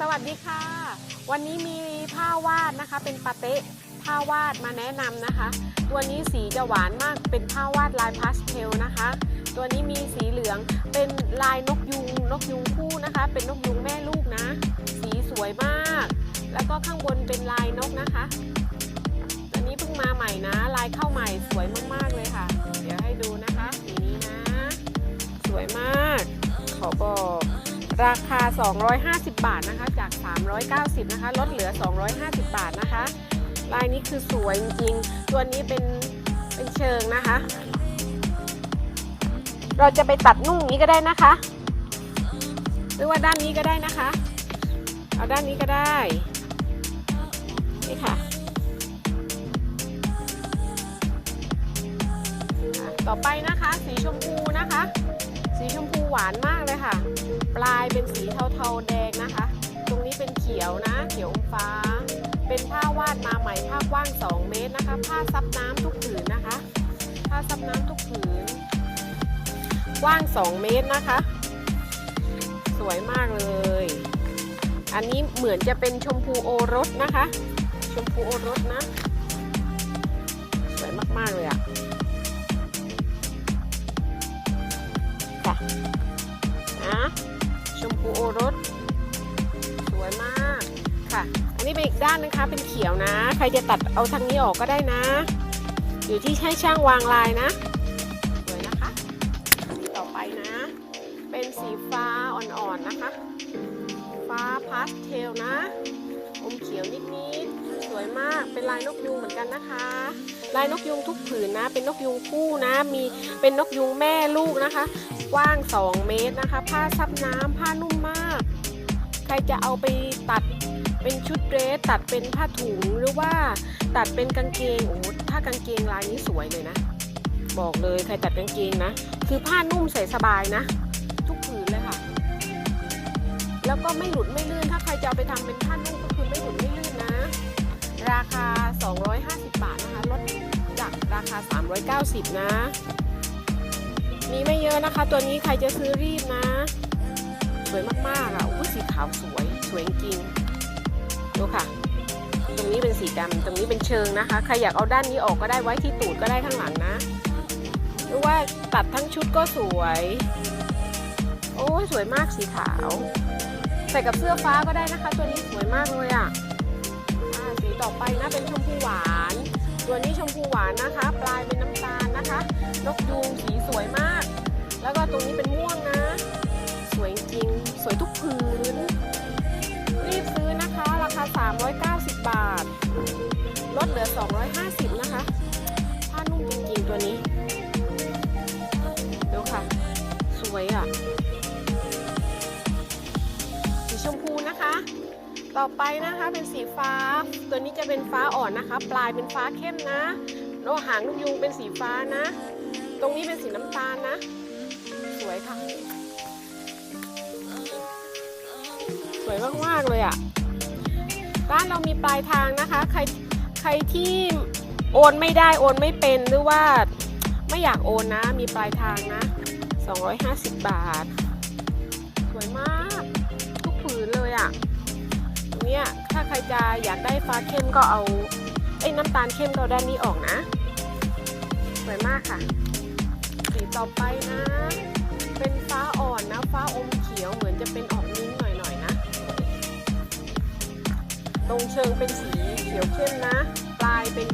สวัสดีค่ะ วันนี้มีผ้าวาดนะคะเป็นปาเต๊ะผ้าวาดมาแนะนำนะคะ ตัวนี้สีจะหวานมากเป็นผ้าวาดลายพาสเทลนะคะ ตัวนี้มีสีเหลืองเป็นลายนกยุงนกยุงคู่นะคะ เป็นนกยุงแม่ลูกนะ สีสวยมาก แล้วก็ข้างบนเป็นลายนกนะคะตัวนี้เพิ่งมาใหม่นะ ลายเข้าใหม่สวยมากๆเลยค่ะ เดี๋ยวให้ดูนะคะสีนี้นะ สวยมาก ราคา 250 บาทนะคะ จาก 390 นะคะ ลดเหลือ 250 บาทนะคะ ลายนี้คือสวยจริงๆ ตัวนี้เป็นเป็นเชิงนะคะ เราจะไปตัดนุ่งนี้ก็ได้นะคะ หรือว่าด้านนี้ก็ได้นะคะ เอาด้านนี้ก็ได้ นี่ค่ะ ต่อไปนะคะ สีชมพูนะคะ สีชมพูหวานมากเลยค่ะ ปลายเป็นสีเทาๆแดงนะคะ ตรงนี้เป็นเขียวนะเขียวอมฟ้า เป็นผ้าวาดมาใหม่ผ้ากว้าง 2 เมตรนะคะ ผ้าซับน้ำทุกผืนนะคะ ผ้าซับน้ำทุกผืน กว้าง 2 เมตรนะคะ สวยมากเลย อันนี้เหมือนจะเป็นชมพูโอรสนะคะ ชมพูโอรสนะ สวยมากๆเลยอะค่ะนะ ภูโอรส สวยมากค่ะ อันนี้เป็นอีกด้านนะคะ เป็นเขียวนะ ใครจะตัดเอาทางนี้ออกก็ได้นะ อยู่ที่ให้ช่างวางลายนะสวยนะคะสีต่อไปนะ เป็นสีฟ้าอ่อนๆนะคะ ฟ้าพาสเทลนะ อมเขียวนิดๆ สวยมาก เป็นลายนกยุงเหมือนกันนะคะ ลายนกยุงทุกผืนนะ เป็นนกยุงคู่นะ มีเป็นนกยุงแม่ลูกนะคะ กว้าง 2 เมตรนะคะ ผ้าซับน้ำผ้านุ่มมาก ใครจะเอาไปตัดเป็นชุดเดรส ตัดเป็นผ้าถุงหรือว่าตัดเป็นกางเกง โอ้โหถ้ากางเกงลายนี้สวยเลยนะ บอกเลยใครตัดกางเกงนะ คือผ้านุ่มใส่สบายนะ ทุกผืนเลยค่ะ แล้วก็ไม่หลุดไม่ลื่น ถ้าใครจะเอาไปทำเป็นผ้านุ่ม คือไม่หลุดไม่ลื่นนะ ราคา 250 บาทนะคะลดจากราคา 390 นะ มีไม่เยอะนะคะ ตัวนี้ใครจะซื้อรีบนะ สวยมากๆอะอุ้ยสีขาวสวย สวยจริงดูค่ะ ตรงนี้เป็นสีดำตรงนี้เป็นเชิงนะคะใครอยากเอาด้านนี้ออกก็ได้ไว้ที่ตูดก็ได้ข้างหลังนะ หรือว่าตัดทั้งชุดก็สวย โอ้ยสวยมากสีขาว ใส่กับเสื้อฟ้าก็ได้นะคะ ตัวนี้สวยมากเลยอะสีต่อไปนะเป็นชมพูหวาน ตัวนี้ชมพูหวานนะคะ ปลายเป็นน้ำตาลนะคะนกยูงสีสวยมาก แล้วก็ตรงนี้เป็นม่วงนะ สวยจริง สวยทุกผืนรีบซื้อนะคะ ราคา 390 บาท ลดเหลือ 250 นะคะ ผ้านุ่มจริงๆตัวนี้ดูค่ะ สวยอะ นะคะ ต่อไปนะคะเป็นสีฟ้า ตัวนี้จะเป็นฟ้าอ่อนนะคะ ปลายเป็นฟ้าเข้มนะแล้วหางนกยูงเป็นสีฟ้านะ ตรงนี้เป็นสีน้ำตาลนะ สวยค่ะ สวยมากๆเลยอะ่ะร้านเรามีปลายทางนะคะ ใครใครที่โอนไม่ได้โอนไม่เป็นหรือว่าไม่อยากโอนนะ มีปลายทางนะ 250 บาท สวยมาก เลยอะ่ะเนี้ยถ้าใครจะอยากได้ฟ้าเข้มก็เอาไอ้น้ำตาลเข้มเอาด้านนี้ออกนะ สวยมากค่ะ สีต่อไปนะ เป็นฟ้าอ่อนนะ ฟ้าอมเขียวเหมือนจะเป็นออกมิ้นหน่อยๆนะ ตรงเชิงเป็นสีเขียวเข้มนะ ปลายเป็น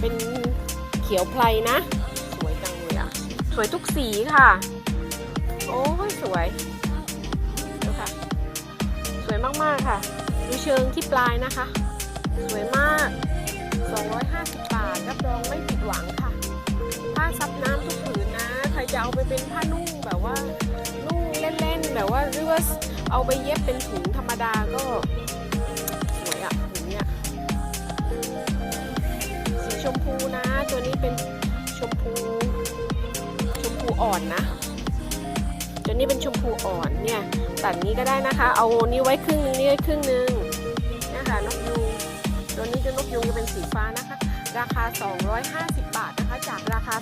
เป็นเขียวไพลนะ สวยจังเลยอะสวยทุกสีค่ะ โอ้ยสวย มาก ๆ ค่ะ ดูเชิงที่ปลายนะคะ สวยมาก 250 บาทรับรองไม่ผิดหวังค่ะ ผ้าซับน้ำทุกผืนนะ ใครจะเอาไปเป็นผ้านุ่งแบบว่า นุ่งเล่น ๆ แบบว่าหรือว่าเอาไปเย็บเป็นถุงธรรมดาก็สวยอะถุงเนี้ยสีชมพูนะ ตัวนี้เป็นชมพู ชมพูอ่อนนะ ตัวนี้เป็นชมพูอ่อนเนี่ยตัดนี้ก็ได้นะคะ เอานี้ไว้ครึ่งนึงนี่ไว้ครึ่งนึงนี่ค่ะนกยูงตัวนี้จะนกยูงจะเป็นสีฟ้านะคะ ราคา 250 บาทนะคะ จากราคา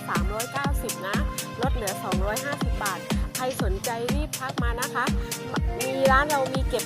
390 นะ ลดเหลือ 250 บาท ใครสนใจรีบทักมานะคะ มีร้านเรามีเก็บ